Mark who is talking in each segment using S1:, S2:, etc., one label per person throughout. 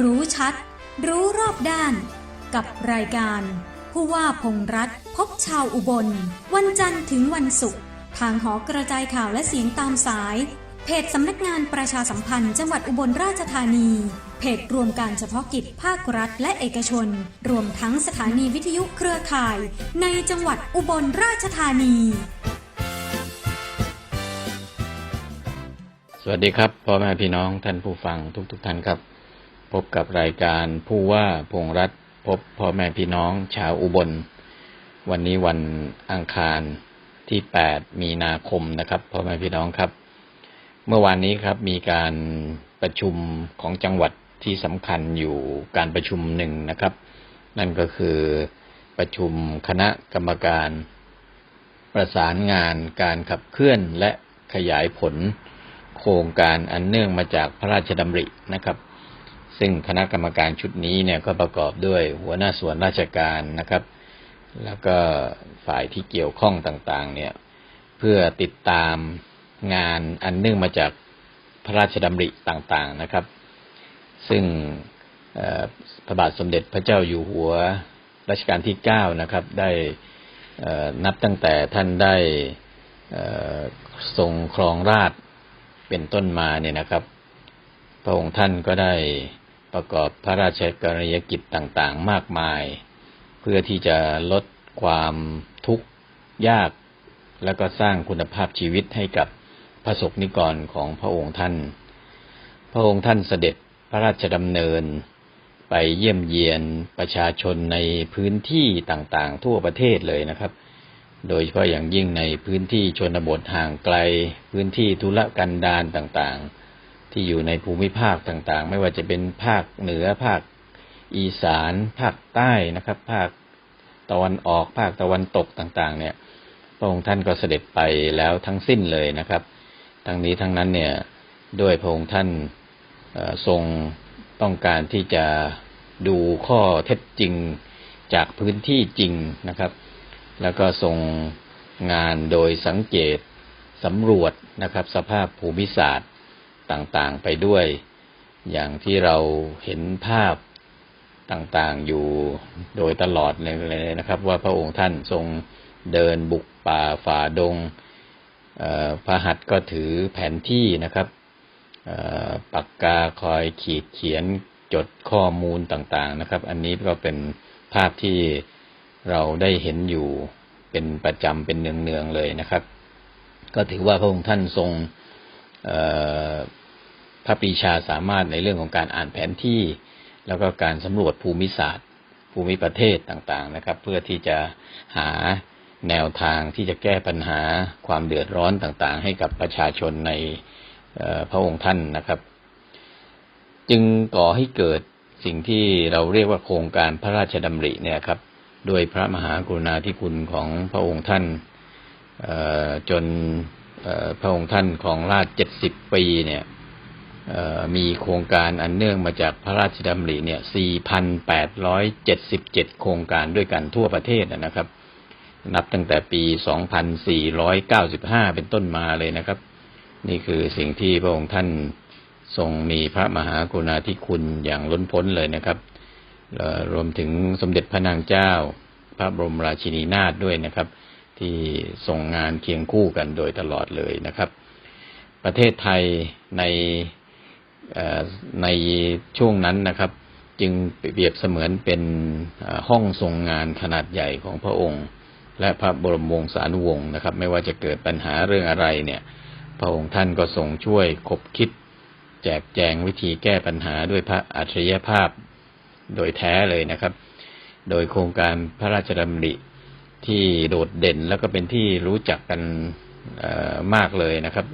S1: รู้ชัด รู้รอบด้าน กับรายการ ผู้ว่าพงษ์รัฐพบชาวอุบล วันจันทร์ถึงวันศุกร์ทางหอกระจายข่าวและเสียงตามสาย เพจสำนักงานประชาสัมพันธ์จังหวัดอุบลราชธานี เพจรวมการเฉพาะกิจภาครัฐและเอกชน รวมทั้งสถานีวิทยุเครือข่าย ในจังหวัดอุบลราชธานี
S2: สวัสดีครับพ่อแม่พี่น้องท่านผู้ฟังทุกๆทท่านครับ พบกับรายการผู้ว่าพงษ์รัฐพบพ่อแม่พี่น้องชาวอุบล วันนี้วันอังคารที่ 8 มีนาคมนะครับพ่อแม่พี่น้องครับ เมื่อวานนี้ครับมีการประชุมของจังหวัดที่สำคัญอยู่การประชุมหนึ่งนะครับ นั่นก็คือประชุมคณะกรรมการ ประสานงานการขับเคลื่อนและขยายผล โครงการอันเนื่องมาจากพระราชดำรินะครับ ซึ่งคณะกรรมการชุดนี้เนี่ยก็ประกอบด้วยหัวหน้าส่วนราชการนะครับ แล้วก็ฝ่ายที่เกี่ยวข้องต่างๆ เนี่ยเพื่อติดตามงานอันเนื่องมาจากพระราชดำริต่างๆนะครับ ซึ่งพระบาทสมเด็จพระเจ้าอยู่หัวรัชกาลที่เก้านะครับ ได้นับตั้งแต่ท่านได้ทรงครองราชเป็นต้นมาเนี่ยนะครับ พระองค์ท่านก็ได้ ประกอบพระราชกรณียกิจต่างๆ มากมาย เพื่อที่จะลดความทุกข์ยาก แล้วก็สร้างคุณภาพชีวิตให้กับพระสงฆ์นิกรของพระองค์ท่าน พระองค์ท่านเสด็จพระราชดำเนิน ไปเยี่ยมเยียนประชาชนในพื้นที่ต่างๆ ทั่วประเทศเลยนะครับ โดยเฉพาะอย่างยิ่งในพื้นที่ชนบทห่างไกล พื้นที่ทุรกันดารต่างๆ ที่อยู่ในภูมิภาคต่างๆ ไม่ว่าจะเป็นภาคเหนือภาคอีสาน ภาคใต้นะครับ ภาคตะวันออก ภาคตะวันตกต่างๆ เนี่ย พระองค์ท่านก็เสด็จไปแล้วทั้งสิ้นเลยนะครับ ทั้งนี้ทั้งนั้นเนี่ยด้วยพระองค์ท่านทรงต้องการที่จะดูข้อเท็จจริงจากพื้นที่จริงนะครับ แล้วก็ทรงงานโดยสังเกตสำรวจนะครับ สภาพภูมิศาสตร์ ต่างๆไปด้วย อย่างที่เราเห็นภาพต่างๆอยู่โดยตลอดเลยนะครับ ว่าพระองค์ท่านทรงเดินบุกป่าฝ่าดงพระหัตก็ถือแผนที่นะครับปากกาคอยขีดเขียนจดข้อมูลต่างๆนะครับ อันนี้ก็เป็นภาพที่เราได้เห็นอยู่เป็นประจำเป็นเนืองๆเลยนะครับ ก็ถือว่าพระองค์ท่านทรง พระปรีชาสามารถในเรื่องของการอ่านแผนที่ แล้วก็การสำรวจภูมิศาสตร์ ภูมิประเทศต่างๆนะครับ เพื่อที่จะหาแนวทางที่จะแก้ปัญหาความเดือดร้อนต่างๆ ให้กับประชาชนในพระองค์ท่านนะครับ จึงก่อให้เกิดสิ่งที่เราเรียกว่าโครงการพระราชดำริเนี่ยครับโดยพระมหากรุณาธิคุณของพระองค์ท่านจน พระองค์ท่านของราชเจ็ดสิบปีเนี่ยมีโครงการอันเนื่องมาจากพระราชดำริเนี่ย4,877โครงการด้วยกันทั่วประเทศนะครับ นับตั้งแต่ปี2495เป็นต้นมาเลยนะครับ นี่คือสิ่งที่พระองค์ท่านทรงมีพระมหากรุณาธิคุณอย่างล้นพ้นเลยนะครับ รวมถึงสมเด็จพระนางเจ้า พระบรมราชินีนาถด้วยนะครับ ที่ส่งงานเคียงคู่กันโดยตลอดเลยนะครับ ประเทศไทยในในช่วงนั้นนะครับ จึงเปรียบเสมือนเป็นห้องทรงงานขนาดใหญ่ของพระองค์ และพระบรมวงศานุวงศ์นะครับ ไม่ว่าจะเกิดปัญหาเรื่องอะไรเนี่ย พระองค์ท่านก็ทรงช่วยคบคิด แจกแจงวิธีแก้ปัญหาด้วยพระอัจฉริยภาพโดยแท้เลยนะครับ โดยโครงการพระราชดำริ ที่โดดเด่นแล้วก็เป็นที่รู้จักกันมากเลยนะครับ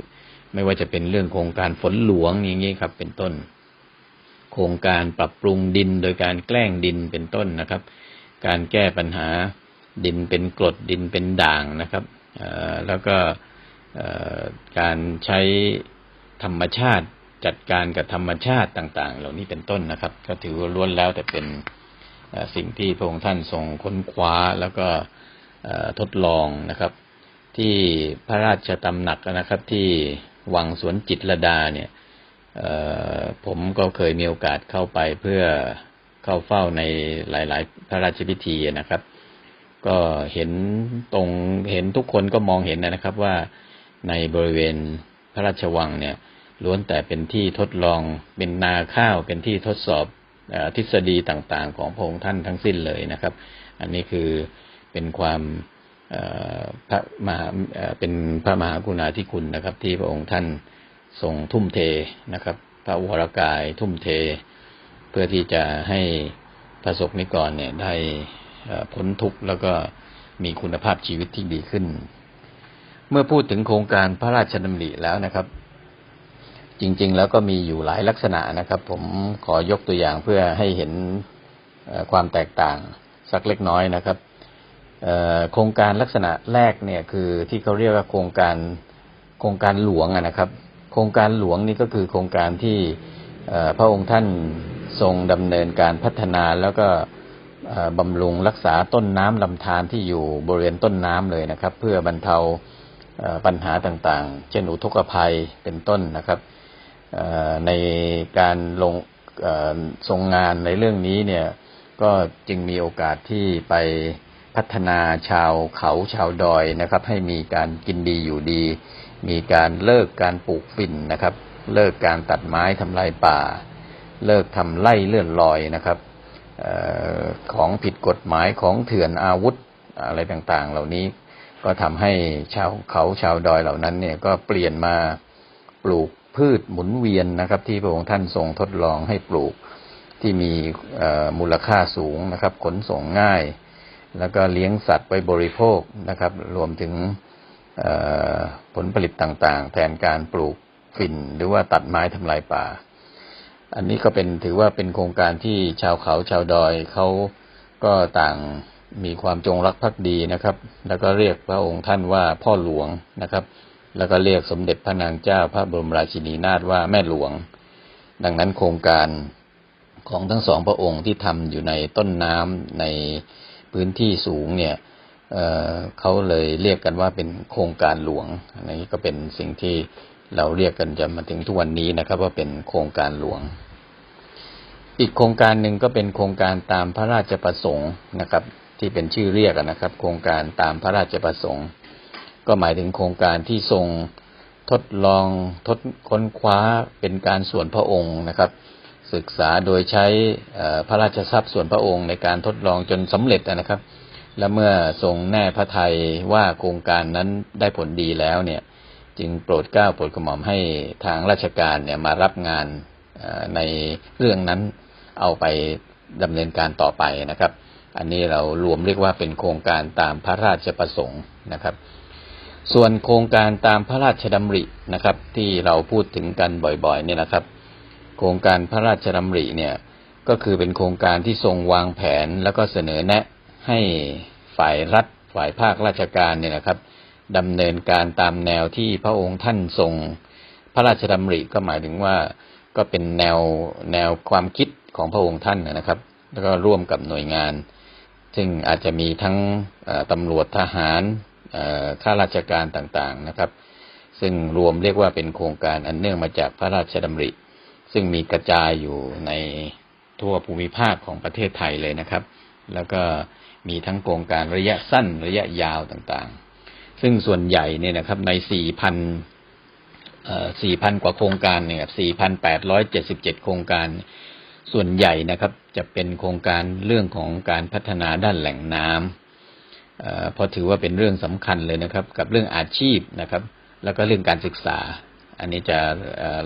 S2: ไม่ว่าจะเป็นเรื่องโครงการฝนหลวงอย่างนี้ครับ เป็นต้น โครงการปรับปรุงดินโดยการแกล้งดินเป็นต้นนะครับ การแก้ปัญหาดินเป็นกรดดินเป็นด่างนะครับแล้วก็การใช้ธรรมชาติจัดการกับธรรมชาติต่าง ๆ เหล่านี้เป็นต้นนะครับ ก็ถือว่าล้วนแล้วแต่เป็นสิ่งที่พระองค์ท่านทรงค้นคว้าแล้วก็ ทดลองนะครับ ที่พระราชตำหนักนะครับ ที่วังสวนจิตรดาเนี่ยผมก็เคยมีโอกาสเข้าไปเพื่อเข้าเฝ้าในหลาย ๆ พระราชพิธีนะครับ ก็เห็นตรงเห็นทุกคนก็มองเห็นนะครับว่าในบริเวณพระราชวังเนี่ยล้วนแต่เป็นที่ทดลองเป็นนาข้าวเป็นที่ทดสอบอทฤษฎีต่าง ๆ ของพระองค์ท่านทั้งสิ้นเลยนะครับ อันนี้คือ เป็นความพระมหาเป็นพระมหากรุณาธิคุณนะครับ ที่พระองค์ท่านทรงทุ่มเทนะครับ พระวรกายทุ่มเท เพื่อที่จะให้พระสงฆ์นิกรเนี่ยได้พ้นทุกข์แล้วก็มีคุณภาพชีวิตที่ดีขึ้น เมื่อพูดถึงโครงการพระราชดำริแล้วนะครับ จริง ๆ แล้วก็มีอยู่หลายลักษณะนะครับ ผมขอยกตัวอย่างเพื่อให้เห็นความแตกต่างสักเล็กน้อยนะครับ โครงการลักษณะแรกเนี่ยคือที่เขาเรียกว่าโครงการโครงการหลวงนะครับ โครงการหลวงนี่ก็คือโครงการที่พระองค์ท่านทรงดำเนินการพัฒนาแล้วก็บำรุงรักษาต้นน้ำลำธารที่อยู่บริเวณต้นน้ำเลยนะครับ เพื่อบรรเทาปัญหาต่างๆ เช่นอุทกภัยเป็นต้นนะครับในการลงทรงงานในเรื่องนี้เนี่ยก็จึงมีโอกาสที่ไป พัฒนาชาวเขาชาวดอยนะครับ ให้มีการกินดีอยู่ดี มีการเลิกการปลูกฝิ่นนะครับ เลิกการตัดไม้ทำลายป่า เลิกทำไล่เลื่อนลอยนะครับออของผิดกฎหมายของเถื่อนอาวุธอะไรต่างๆ เหล่านี้ก็ทำให้ชาวเขาชาวดอยเหล่านั้นเนี่ยก็เปลี่ยนมาปลูกพืชหมุนเวียนนะครับ ที่พระองค์ท่านทรงทดลองให้ปลูกที่มีมูลค่าสูงนะครับ ขนส่งง่าย แล้วก็เลี้ยงสัตว์ไว้บริโภคนะครับ รวมถึงผลผลิตต่างๆ แทนการปลูกฝิ่น หรือว่าตัดไม้ทำลายป่า อันนี้ก็เป็นถือว่าเป็นโครงการที่ชาวเขาชาวดอยเขาก็ต่างมีความจงรักภักดีนะครับ แล้วก็เรียกพระองค์ท่านว่าพ่อหลวงนะครับ แล้วก็เรียกสมเด็จพระนางเจ้าพระบรมราชินีนาถว่าแม่หลวง ดังนั้นโครงการของทั้งสองพระองค์ที่ทำอยู่ในต้นน้ำใน พื้นที่สูงเนี่ยเเขาเลยเรียกกันว่าเป็นโครงการหลวงอันนี้ก็เป็นสิ่งที่เราเรียกกันจนมาถึงทุกวันนี้นะครับ ว่าเป็นโครงการหลวง อีกโครงการหนึ่งก็เป็นโครงการตามพระราชประสงค์นะครับ ที่เป็นชื่อเรียกนะครับ โครงการตามพระราชประสงค์ ก็หมายถึงโครงการที่ทรงทดลองทดค้นคว้าเป็นการส่วนพระองค์นะครับ ศึกษาโดยใช้พระราชทรัพย์ส่วนพระองค์ในการทดลองจนสำเร็จนะครับ และเมื่อทรงแน่พระทัยว่าโครงการนั้นได้ผลดีแล้วเนี่ย จึงโปรดเกล้าโปรดกระหม่อมให้ทางราชการเนี่ยมารับงานในเรื่องนั้นเอาไปดำเนินการต่อไปนะครับ อันนี้เรารวมเรียกว่าเป็นโครงการตามพระราชประสงค์นะครับ ส่วนโครงการตามพระราชดำรินะครับ ที่เราพูดถึงกันบ่อยๆเนี่ยนะครับ โครงการพระราชดำริเนี่ยก็คือเป็นโครงการที่ทรงวางแผนแล้วก็เสนอแนะให้ฝ่ายรัฐฝ่ายภาคราชการเนี่ยนะครับดำเนินการตามแนวที่พระองค์ท่านทรงพระราชดำริก็หมายถึงว่าก็เป็นแนวแนวความคิดของพระองค์ท่านนะครับ แล้วก็ร่วมกับหน่วยงาน ซึ่งอาจจะมีทั้งตำรวจทหารข้าราชการต่างๆนะครับ ซึ่งรวมเรียกว่าเป็นโครงการอันเนื่องมาจากพระราชดำริ ซึ่งมีกระจายอยู่ในทั่วภูมิภาคของประเทศไทยเลยนะครับ แล้วก็มีทั้งโครงการระยะสั้นระยะยาวต่างๆ ซึ่งส่วนใหญ่เนี่ยนะครับใน 4,000 4,000 กว่าโครงการเนี่ย4,877 โครงการ ส่วนใหญ่นะครับจะเป็นโครงการเรื่องของการพัฒนาด้านแหล่งน้ำเพราะถือว่าเป็นเรื่องสำคัญเลยนะครับ กับเรื่องอาชีพนะครับ แล้วก็เรื่องการศึกษา อันนี้จะ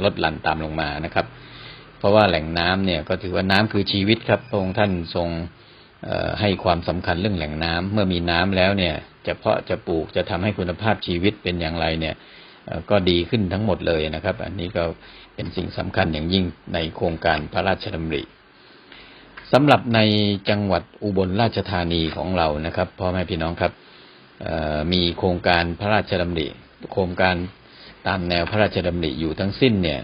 S2: ลดหลั่นตามลงมานะครับ เพราะว่าแหล่งน้ำเนี่ยก็ถือว่าน้ำคือชีวิตครับพระองค์ท่านทรงให้ความสำคัญเรื่องแหล่งน้ำเมื่อมีน้ำแล้วเนี่ย จะเพาะจะปลูกจะทำให้คุณภาพชีวิตเป็นอย่างไรเนี่ยก็ดีขึ้นทั้งหมดเลยนะครับ อันนี้ก็เป็นสิ่งสำคัญอย่างยิ่งในโครงการพระราชดำริสำหรับในจังหวัดอุบลราชธานีของเรานะครับพ่อแม่พี่น้องครับมีโครงการพระราชดำริโครงการ ตามแนวพระราชดำริอยู่ทั้งสิ้นเนี่ย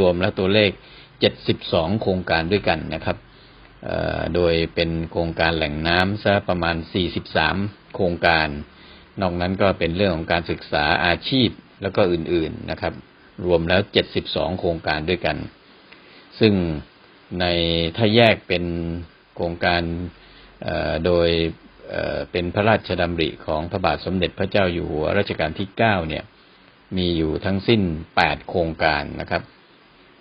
S2: รวมๆแล้วตัวเลข 72 โครงการด้วยกันนะครับโดยเป็นโครงการแหล่งน้ำซะประมาณ 43 โครงการ นอกนั้นก็เป็นเรื่องของการศึกษาอาชีพแล้วก็อื่นๆนะครับ รวมแล้ว 72 โครงการด้วยกัน ซึ่งในถ้าแยกเป็นโครงการโดยเอ่อเป็นพระราชดำริของพระบาทสมเด็จพระเจ้าอยู่หัวรัชกาลที่ 9 เนี่ย มีอยู่ทั้งสิ้น8โครงการนะครับ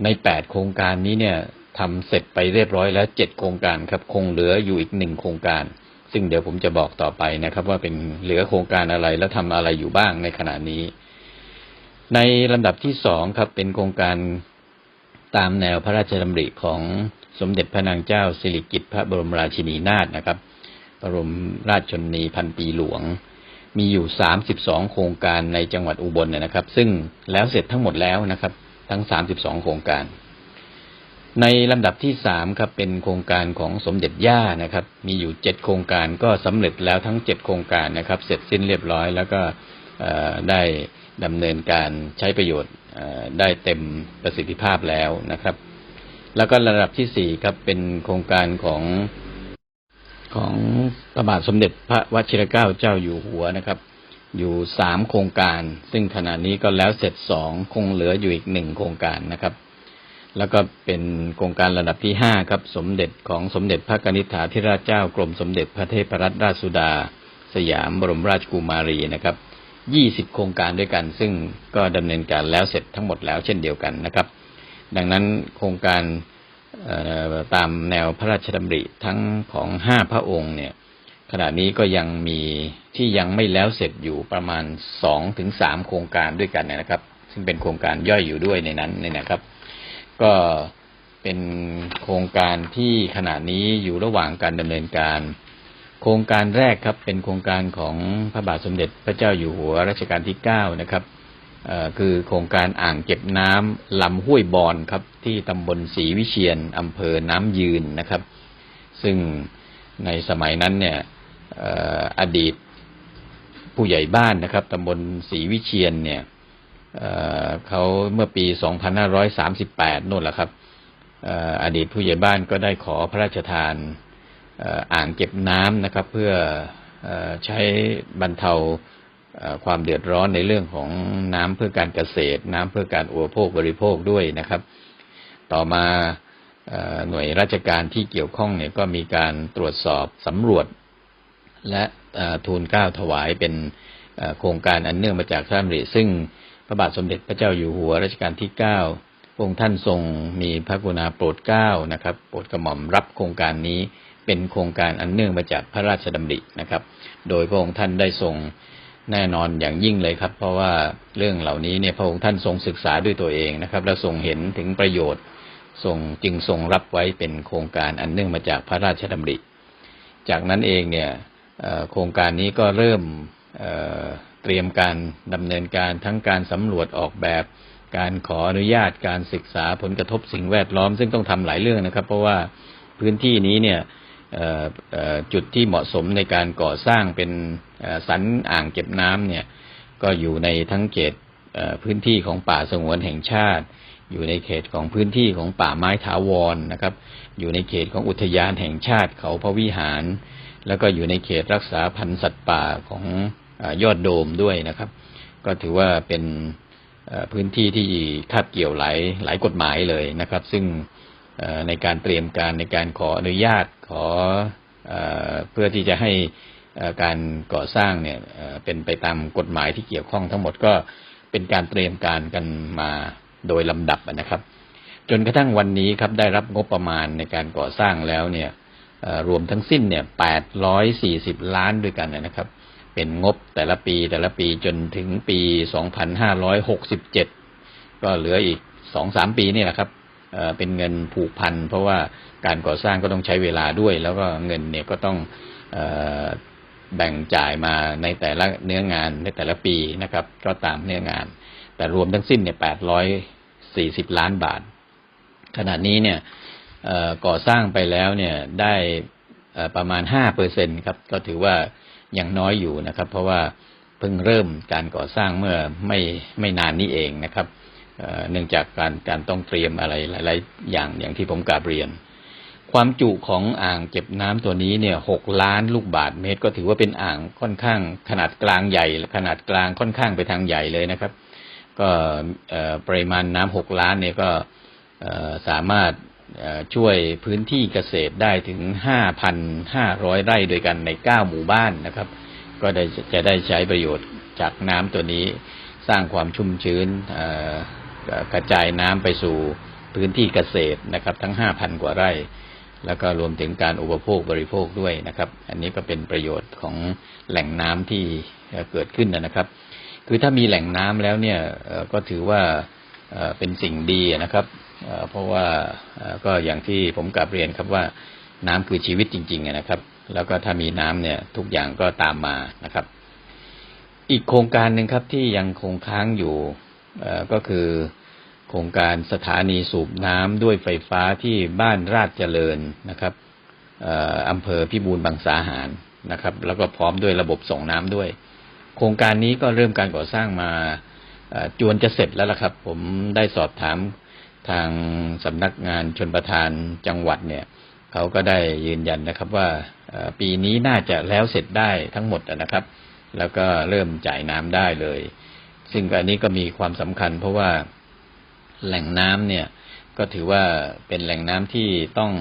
S2: ในแปดโครงการนี้เนี่ยทำเสร็จไปเรียบร้อยแล้วเจ็ดโครงการครับ คงเหลืออยู่อีกหนึ่งโครงการ ซึ่งเดี๋ยวผมจะบอกต่อไปนะครับ ว่าเป็นเหลือโครงการอะไรแล้วทำอะไรอยู่บ้างในขณะนี้ ในลำดับที่สองครับ เป็นโครงการตามแนวพระราชดำริของสมเด็จพระนางเจ้าสิริกิติ์พระบรมราชินีนาถนะครับบรมราชชนนีพันปีหลวง มีอยู่32โครงการในจังหวัดอุบลเนี่ยนะครับ ซึ่งแล้วเสร็จทั้งหมดแล้วนะครับ ทั้ง32โครงการ ในลำดับที่สามครับเป็นโครงการของสมเด็จย่านะครับ มีอยู่เจ็ดโครงการก็สำเร็จแล้วทั้งเจ็ดโครงการนะครับ เสร็จสิ้นเรียบร้อยแล้วก็ได้ดำเนินการใช้ประโยชน์ได้เต็มประสิทธิภาพแล้วนะครับ แล้วก็ระดับที่สี่ครับเป็นโครงการของ ของพระบาทสมเด็จพระวชิรเกล้าเจ้าอยู่หัวนะครับ อยู่สามโครงการ ซึ่งขณะนี้ก็แล้วเสร็จสองคงเหลืออยู่อีกหนึ่งโครงการนะครับ แล้วก็เป็นโครงการระดับที่ห้าครับ สมเด็จของสมเด็จพระกนิษฐาธิราชเจ้ากรมสมเด็จพระเทพรัตนราชสุดา สยามบรมราชกุมารีนะครับยี่สิบโครงการด้วยกัน ซึ่งก็ดำเนินการแล้วเสร็จทั้งหมดแล้วเช่นเดียวกันนะครับ ดังนั้นโครงการ ตามแนวพระราชดำริทั้งของห้าพระองค์เนี่ย ขณะนี้ก็ยังมีที่ยังไม่แล้วเสร็จอยู่ประมาณสองถึงสามโครงการด้วยกันนะครับ ซึ่งเป็นโครงการย่อยอยู่ด้วยในนั้นเนี่ยนะครับ ก็เป็นโครงการที่ขณะนี้อยู่ระหว่างการดำเนินการ โครงการแรกครับเป็นโครงการของพระบาทสมเด็จพระเจ้าอยู่หัวรัชกาลที่เก้านะครับ คือโครงการอ่างเก็บน้ำลำห้วยบอนครับ ที่ตำบลศรีวิเชียนอำเภอน้ำยืนนะครับ ซึ่งในสมัยนั้นเนี่ยออดีตผู้ใหญ่บ้านนะครับตำบลศรีวิเชียนเนี่ยเเขาเมื่อปี 2538นู่นแหละครับออดีตผู้ใหญ่บ้านก็ได้ขอพระราชทานอ่างเก็บน้ำนะครับ เพื่ออใช้บรรเทา ความเดือดร้อนในเรื่องของน้ำเพื่อการเกษตร น้ำเพื่อการอุปโภคบริโภคด้วยนะครับ ต่อมาหน่วยราชการที่เกี่ยวข้องเนี่ยก็มีการตรวจสอบสำรวจ และทูลเกล้าถวายเป็นโครงการอันเนื่องมาจากพระดำริซึ่งพระบาทสมเด็จพระเจ้าอยู่หัวรัชกาลที่เก้าองค์ท่านทรงมีพระกรุณาโปรดเกล้านะครับ โปรดกระหม่อมรับโครงการนี้เป็นโครงการอันเนื่องมาจากพระราชดำรินะครับ โดยพระองค์ท่านได้ทรง แน่นอนอย่างยิ่งเลยครับ เพราะว่าเรื่องเหล่านี้เนี่ยพระองค์ท่านทรงศึกษาด้วยตัวเองนะครับ และทรงเห็นถึงประโยชน์ทรงจึงทรงรับไว้เป็นโครงการอันเนื่องมาจากพระราชดำริ จากนั้นเองเนี่ยโครงการนี้ก็เริ่มเเตรียมการดำเนินการทั้งการสำรวจออกแบบการขออนุญาตการศึกษาผลกระทบสิ่งแวดล้อม ซึ่งต้องทำหลายเรื่องนะครับ เพราะว่าพื้นที่นี้เนี่ยจุดที่เหมาะสมในการก่อสร้างเป็น สันอ่างเก็บน้ำเนี่ย ก็อยู่ในทั้งเขตพื้นที่ของป่าสงวนแห่งชาติ อยู่ในเขตของพื้นที่ของป่าไม้ถาวรนะครับ อยู่ในเขตของอุทยานแห่งชาติเขาพระวิหาร แล้วก็อยู่ในเขตรักษาพันธุ์สัตว์ป่าของอยอดโดมด้วยนะครับ ก็ถือว่าเป็นพื้นที่ที่คาบเกี่ยวหลายหลายกฎหมายเลยนะครับ ซึ่งในการเตรียมการในการขออนุญาตขอเอ่อเพื่อที่จะให้ การก่อสร้างเนี่ยเป็นไปตามกฎหมายที่เกี่ยวข้องทั้งหมดก็เป็นการเตรียมการกันมาโดยลำดับนะครับ จนกระทั่งวันนี้ครับได้รับงบประมาณในการก่อสร้างแล้วเนี่ยรวมทั้งสิ้นเนี่ย840ล้านด้วยกันนะครับ เป็นงบแต่ละปีแต่ละปีจนถึงปี2567ก็เหลืออีก2-3ปีนี่แหละครับเป็นเงินผูกพัน เพราะว่าการก่อสร้างก็ต้องใช้เวลาด้วย แล้วก็เงินเนี่ยก็ต้อง แบ่งจ่ายมาในแต่ละเนื้องานในแต่ละปีนะครับ ก็ตามเนื้องาน แต่รวมทั้งสิ้นเนี่ย840ล้านบาท ขณะนี้เนี่ยก่อสร้างไปแล้วเนี่ยได้ประมาณ5เปอร์เซ็นครับ ก็ถือว่ายังน้อยอยู่นะครับ เพราะว่าเพิ่งเริ่มการก่อสร้างเมื่อไม่ไม่นานนี้เองนะครับเนื่องจากการการต้องเตรียมอะไรหลาย ๆ อย่างอย่างที่ผมกาบเรียน ความจุของอ่างเก็บน้ำตัวนี้เนี่ยหกล้านลูกบาทเมตร ก็ถือว่าเป็นอ่างค่อนข้างขนาดกลางใหญ่ ขนาดกลางค่อนข้างไปทางใหญ่เลยนะครับ ก็ปริมาณน้ำหกล้านเนี่ยก็สามารถช่วยพื้นที่เกษตรได้ถึงห้าพันห้าร้อยไร่โดวยกันในเก้าหมู่บ้านนะครับ ก็ได้จะได้ใช้ประโยชน์จากน้ำตัวนี้สร้างความชุ่มชื้นกระจายน้ำไปสู่พื้นที่เกษตรนะครับ ทั้งห้าพันกว่าไร่ แล้วก็รวมถึงการอุปโภคบริโภคด้วยนะครับ อันนี้ก็เป็นประโยชน์ของแหล่งน้ำที่เกิดขึ้นนะครับ คือถ้ามีแหล่งน้ำแล้วเนี่ยก็ถือว่าเป็นสิ่งดีนะครับ เพราะว่าก็อย่างที่ผมกลับเรียนครับว่าน้ำคือชีวิตจริงๆนะครับ แล้วก็ถ้ามีน้ำเนี่ยทุกอย่างก็ตามมานะครับ อีกโครงการหนึ่งครับที่ยังคงค้างอยู่ก็คือ โครงการสถานีสูบน้ำด้วยไฟฟ้าที่บ้านราชเจริญนะครับอำเภอพิบูลบางสาหารนะครับ แล้วก็พร้อมด้วยระบบส่งน้ำด้วย โครงการนี้ก็เริ่มการก่อสร้างมาจวนจะเสร็จแล้วล่ะครับ ผมได้สอบถามทางสำนักงานชนประทานจังหวัดเนี่ยเขาก็ได้ยืนยันนะครับว่าปีนี้น่าจะแล้วเสร็จได้ทั้งหมดนะครับ แล้วก็เริ่มจ่ายน้ำได้เลย ซึ่งอันนี้ก็มีความสำคัญเพราะว่า แหล่งน้ำเนี่ยก็ถือว่าเป็นแหล่งน้ำที่ต้อง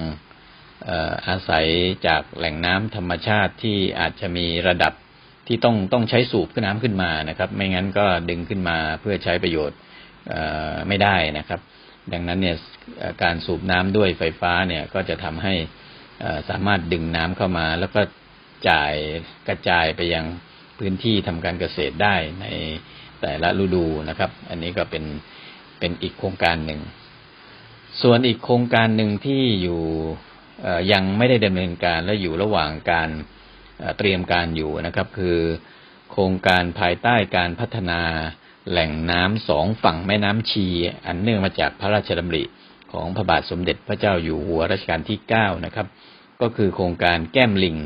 S2: อาศัยจากแหล่งน้ำธรรมชาติที่อาจจะมีระดับที่ต้องต้องใช้สูบขึ้นน้ำขึ้นมานะครับ ไม่งั้นก็ดึงขึ้นมาเพื่อใช้ประโยชน์ไม่ได้นะครับ ดังนั้นเนี่ยการสูบน้ำด้วยไฟฟ้าเนี่ยก็จะทำให้สามารถดึงน้ำเข้ามา แล้วก็จ่ายกระจายไปยังพื้นที่ทำการเกษตรได้ในแต่ละฤดูนะครับ อันนี้ก็เป็น เป็นอีกโครงการหนึ่ง ส่วนอีกโครงการหนึ่งที่อยู่ยังไม่ได้ดำเนินการและอยู่ระหว่างการเอ่อเตรียมการอยู่นะครับ คือ โครงการภายใต้การพัฒนาแหล่งน้ำสองฝั่งแม่น้ำชี อันเนื่องมาจากพระราชดำริของพระบาทสมเด็จพระเจ้าอยู่หัวรัชกาลที่เก้านะครับ ก็คือโครงการแก้มลิง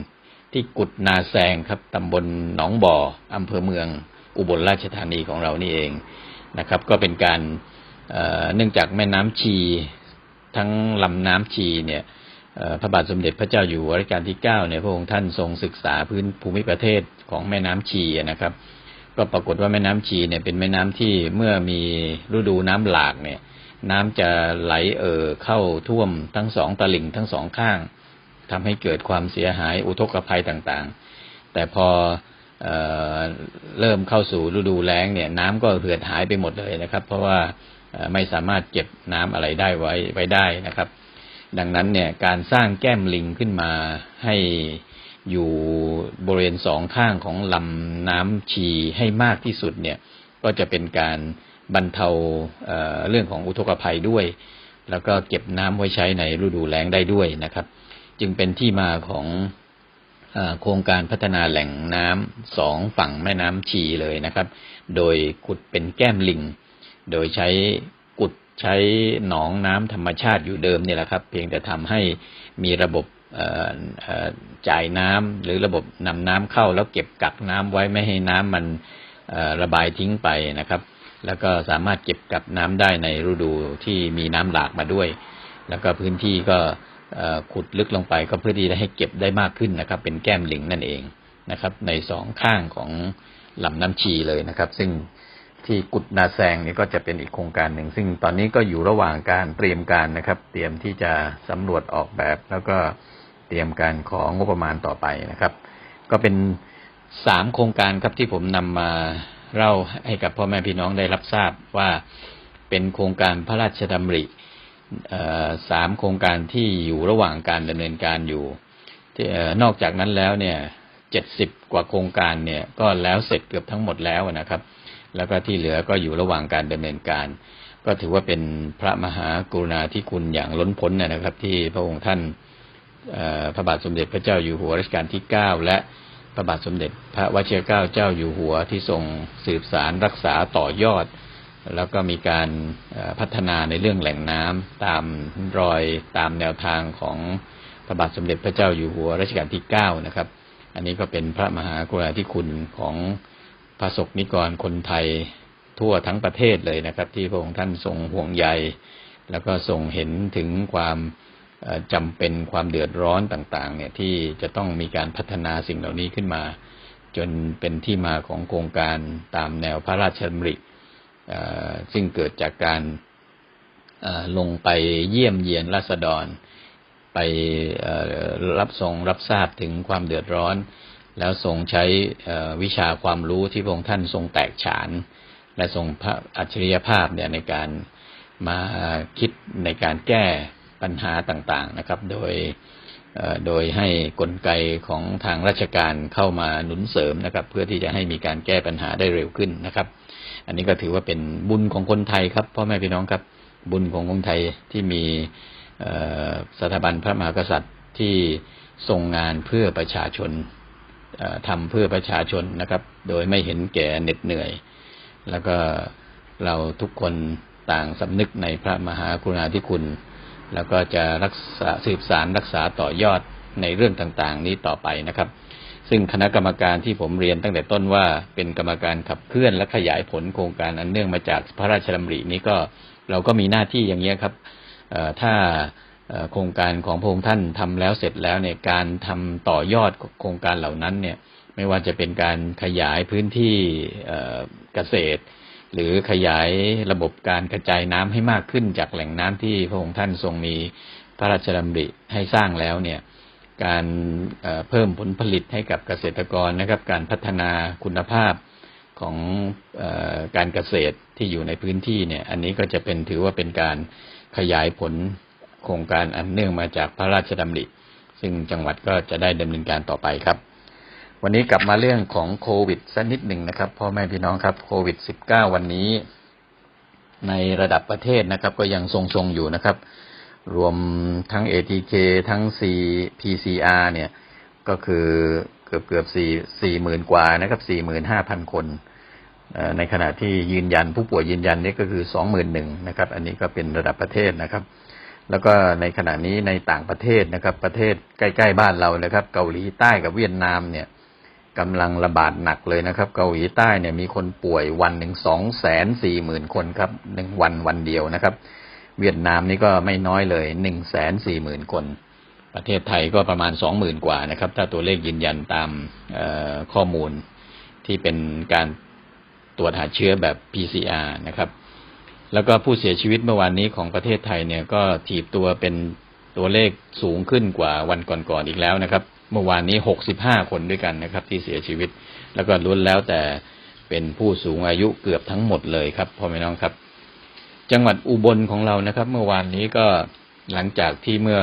S2: ที่กุดนาแซงครับตำบลหนองบ่ออำเภอเมืองอุบลราชธานีของเรานี่เองนะครับ ก็เป็นการ เนื่องจากแม่น้ำชีทั้งลำน้ำชีเนี่ยพระบาทสมเด็จพระเจ้าอยู่หัวรัชกาลที่เก้าเนี่ยพระองค์ท่านทรงศึกษาพื้นภูมิประเทศของแม่น้ำชีนะครับ ก็ปรากฏว่าแม่น้ำชีเนี่ยเป็นแม่น้ำที่เมื่อมีฤดูน้ำหลากเนี่ย น้ำจะไหลเอ่อเข้าท่วมทั้งสองตลิ่งทั้งสองข้างทำให้เกิดความเสียหายอุทกภัยต่างๆ แต่พอเออเริ่มเข้าสู่ฤดูแล้งเนี่ย น้ำก็เหือดหายไปหมดเลยนะครับ เพราะว่า ไม่สามารถเก็บน้ำอะไรได้ไว้ไว้ได้นะครับ ดังนั้นเนี่ยการสร้างแก้มลิงขึ้นมาให้อยู่บริเวณสองข้างของลำน้ำชีให้มากที่สุดเนี่ย ก็จะเป็นการบรรเทาเเรื่องของอุทกภัยด้วย แล้วก็เก็บน้ำไว้ใช้ในฤดูแล้งได้ด้วยนะครับ จึงเป็นที่มาของอโครงการพัฒนาแหล่งน้ำสองฝั่งแม่น้ำชีเลยนะครับ โดยขุดเป็นแก้มลิง โดยใช้กุดใช้หนองน้ำธรรมชาติอยู่เดิมเนี่ยแหละครับ เพียงแต่ทำให้มีระบบจ่ายน้ำหรือระบบนำน้ำเข้าแล้วเก็บกักน้ำไว้ไม่ให้น้ำมันระบายทิ้งไปนะครับ แล้วก็สามารถเก็บกักน้ำได้ในฤดูที่มีน้ำหลากมาด้วย แล้วก็พื้นที่ก็ขุดลึกลงไปก็เพื่อที่จะให้เก็บได้มากขึ้นนะครับ เป็นแก้มลิงนั่นเองนะครับ ในสองข้างของลำน้ำชีเลยนะครับ ซึ่ง ที่กุดนาแซงนี่ก็จะเป็นอีกโครงการหนึ่ง ซึ่งตอนนี้ก็อยู่ระหว่างการเตรียมการนะครับ เตรียมที่จะสำรวจออกแบบ แล้วก็เตรียมการของงบประมาณต่อไปนะครับ ก็เป็นสามโครงการครับที่ผมนำมาเล่าให้กับพ่อแม่พี่น้องได้รับทราบว่าเป็นโครงการพระราชดำริสามโครงการที่อยู่ระหว่างการดำเนินการอยู่อนอกจากนั้นแล้วเนี่ยเจ็ดสิบกว่าโครงการเนี่ยก็แล้วเสร็จเกือบทั้งหมดแล้วนะครับ แล้วก็ที่เหลือก็อยู่ระหว่างการดำเนินการ ก็ถือว่าเป็นพระมหากรุณาธิคุณอย่างล้นพ้นนะครับ ที่พระองค์ท่านพระบาทสมเด็จพระเจ้าอยู่หัวรัชกาลที่เก้าและพระบาทสมเด็จ พระวชิรเกล้าเจ้าอยู่หัวที่ทรงสืบสารรักษาต่อยอด แล้วก็มีการพัฒนาในเรื่องแหล่งน้ำตามรอยตามแนวทางของพระบาทสมเด็จพระเจ้าอยู่หัวรัชกาลที่เก้านะครับ อันนี้ก็เป็นพระมหากรุณาธิคุณของ ระสกนิกรคนไทยทั่วทั้งประเทศเลยนะครับ ที่พระองค์ท่านทรงห่วงใย แล้วก็ทรงเห็นถึงความเอ่อจำเป็นความเดือดร้อนต่าง ๆ เนี่ยที่จะต้องมีการพัฒนาสิ่งเหล่านี้ขึ้นมา จนเป็นที่มาของโครงการตามแนวพระราชดำริซึ่งเกิดจากการลงไปเยี่ยมเยียนราษฎร ไปรับทรงรับทราบถึงความเดือดร้อน แล้วทรงใช้วิชาความรู้ที่พระองค์ท่านทรงแตกฉาน และทรงพระอัจฉริยภาพเนี่ยในการมาคิดในการแก้ปัญหาต่างๆนะครับ โดยโดยให้กลไกของทางราชการเข้ามาหนุนเสริมนะครับ เพื่อที่จะให้มีการแก้ปัญหาได้เร็วขึ้นนะครับ อันนี้ก็ถือว่าเป็นบุญของคนไทยครับพ่อแม่พี่น้องครับบุญของคนไทยที่มีสถาบันพระมหากษัตริย์ที่ทรงงานเพื่อประชาชน ทำเพื่อประชาชนนะครับ โดยไม่เห็นแก่เหน็ดเหนื่อย แล้วก็เราทุกคนต่างสำนึกในพระมหากรุณาธิคุณ แล้วก็จะรักษาสืบสารรักษาต่อยอดในเรื่องต่างๆ นี้ต่อไปนะครับ ซึ่งคณะกรรมการที่ผมเรียนตั้งแต่ต้นว่าเป็นกรรมการขับเคลื่อนและขยายผลโครงการอันเนื่องมาจากพระราชดำรินี้ก็เราก็มีหน้าที่อย่างนี้ครับถ้า โครงการของพระองค์ท่านทำแล้วเสร็จแล้วเนี่ยการทำต่อยอดโครงการเหล่านั้นเนี่ยไม่ว่าจะเป็นการขยายพื้นที่เกษตร หรือขยายระบบการกระจายน้ำให้มากขึ้นจากแหล่งน้ำที่พระองค์ท่านทรงมีพระราชดำริให้สร้างแล้วเนี่ยการเพิ่มผลผลิตให้กับเกษตรกรนะครับ การพัฒนาคุณภาพของอการเกษตรที่อยู่ในพื้นที่เนี่ย อันนี้ก็จะเป็นถือว่าเป็นการขยายผล โครงการอันเนื่องมาจากพระราชดำริ ซึ่งจังหวัดก็จะได้ดำเนินการต่อไปครับ วันนี้กลับมาเรื่องของโควิดสักนิดหนึ่งนะครับพ่อแม่พี่น้องครับโควิด -19 วันนี้ ในระดับประเทศนะครับ ก็ยังทรงๆอยู่นะครับ รวมทั้ง ATK ทั้ง C PCR เนี่ยก็คือเกือบเกือบสี่สี่หมื่นกว่านะครับสี่หมื่นห้าพันคนในขณะที่ยืนยันผู้ป่วยยืนยันนี่ก็คือสองหมื่นหนึ่งนะครับ อันนี้ก็เป็นระดับประเทศนะครับ แล้วก็ในขณะนี้ในต่างประเทศนะครับ ประเทศใกล้ๆบ้านเรานะครับ เกาหลีใต้กับเวียดนามเนี่ยกำลังระบาดหนักเลยนะครับ เกาหลีใต้เนี่ยมีคนป่วยวันหนึ่งสองแสนสี่หมื่นคนครับหนึ่งวันวันเดียวนะครับ เวียดนามนี่ก็ไม่น้อยเลยหนึ่งแสนสี่หมื่นคน ประเทศไทยก็ประมาณสองหมื่นกว่านะครับ ถ้าตัวเลขยืนยันตามข้อมูลที่เป็นการตรวจหาเชื้อแบบ PCR นะครับ แล้วก็ผู้เสียชีวิตเมื่อวานนี้ของประเทศไทยเนี่ยก็ถีบตัวเป็นตัวเลขสูงขึ้นกว่าวันก่อนๆอีกแล้วนะครับ เมื่อวานนี้หกสิบห้าคนด้วยกันนะครับ ที่เสียชีวิต แล้วก็ล้วนแล้วแต่เป็นผู้สูงอายุเกือบทั้งหมดเลยครับพ่อแม่น้องครับ จังหวัดอุบลของเรานะครับ เมื่อวานนี้ก็หลังจากที่เมื่อ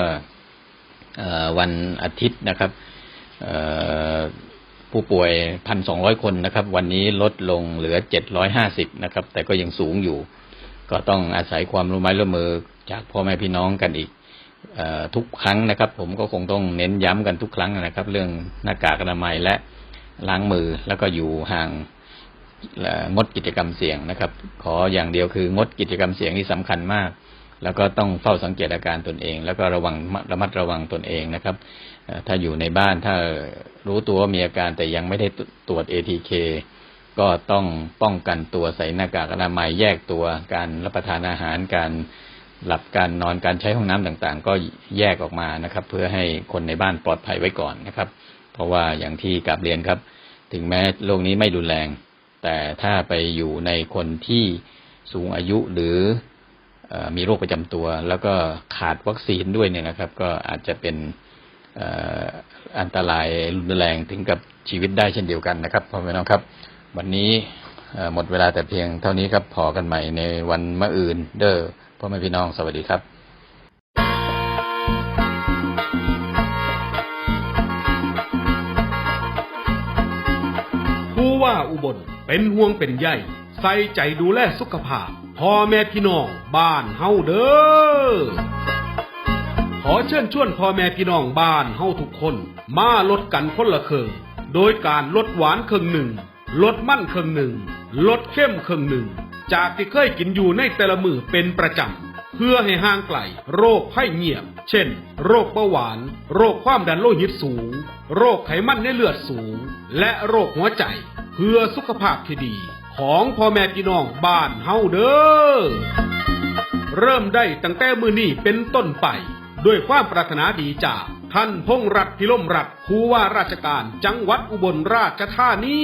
S2: อวันอาทิตย์นะครับผู้ป่วยพันสองร้อยคนนะครับ วันนี้ลดลงเหลือเจ็ดร้อยห้าสิบนะครับ แต่ก็ยังสูงอยู่ ก็ต้องอาศัยความร่วมไม้ร่วมมือจากพ่อแม่พี่น้องกันอีกอทุกครั้งนะครับ ผมก็คงต้องเน้นย้ำกันทุกครั้งนะครับ เรื่องหน้ากากอนามัยและล้างมือแล้วก็อยู่ห่างงดกิจกรรมเสี่ยงนะครับ ขออย่างเดียวคืองดกิจกรรมเสี่ยงที่สำคัญมาก แล้วก็ต้องเฝ้าสังเกตอาการตนเอง แล้วก็ระวังระมัดระวังตนเองนะครับถ้าอยู่ในบ้านถ้ารู้ตัวว่ามีอาการแต่ยังไม่ได้ตรวจ ATK ก็ต้องป้องกันตัวใส่หน้ากากอนามัยแยกตัวการรับประทานอาหารการหลับการนอนการใช้ห้องน้ำต่างๆ ก็แยกออกมานะครับ เพื่อให้คนในบ้านปลอดภัยไว้ก่อนนะครับ เพราะว่าอย่างที่กลับเรียนครับ ถึงแม้โรคนี้ไม่รุนแรง แต่ถ้าไปอยู่ในคนที่สูงอายุหรืออมีโรคประจำตัว แล้วก็ขาดวัคซีนด้วยเนี่ยนะครับ ก็อาจจะเป็นอันตรายรุนแรงถึงกับชีวิตได้เช่นเดียวกันนะครับพ่อแม่น้องครับ วันนี้หมดเวลาแต่เพียงเท่านี้ครับพอกันใหม่ในวันมะอื่น เด้อพ่อแม่พี่น้องสวัสดีครับ
S3: ผู้ว่าอุบลเป็นห่วงเป็นใยใส่ใจดูแลสุขภาพพ่อแม่พี่น้องบ้านเฮาเด้อขอเชิญชวนพ่อแม่พี่น้องบ้านเฮาทุกคน มาลดกันคนละครึ่งโดยการลดหวานครึ่งหนึ่ง ลดมั่นครึ่งหนึ่ง ลดเข้มครึ่งหนึ่ง จากที่เคยกินอยู่ในแต่ละมือเป็นประจำ เพื่อให้ห่างไกลโรคไข้เงียบ เช่น โรคเบาหวาน โรคความดันโลหิตสูง โรคไขมันในเลือดสูง และโรคหัวใจ เพื่อสุขภาพที่ดี ของพ่อแม่พี่น้องบ้านเฮาเด้อ เริ่มได้ตั้งแต่มือนี้เป็นต้นไป ด้วยความปรารถนาดีจาก ท่านพงษ์รัตพิลมรัตผู้ว่าราชการจังหวัดอุบลราชธานี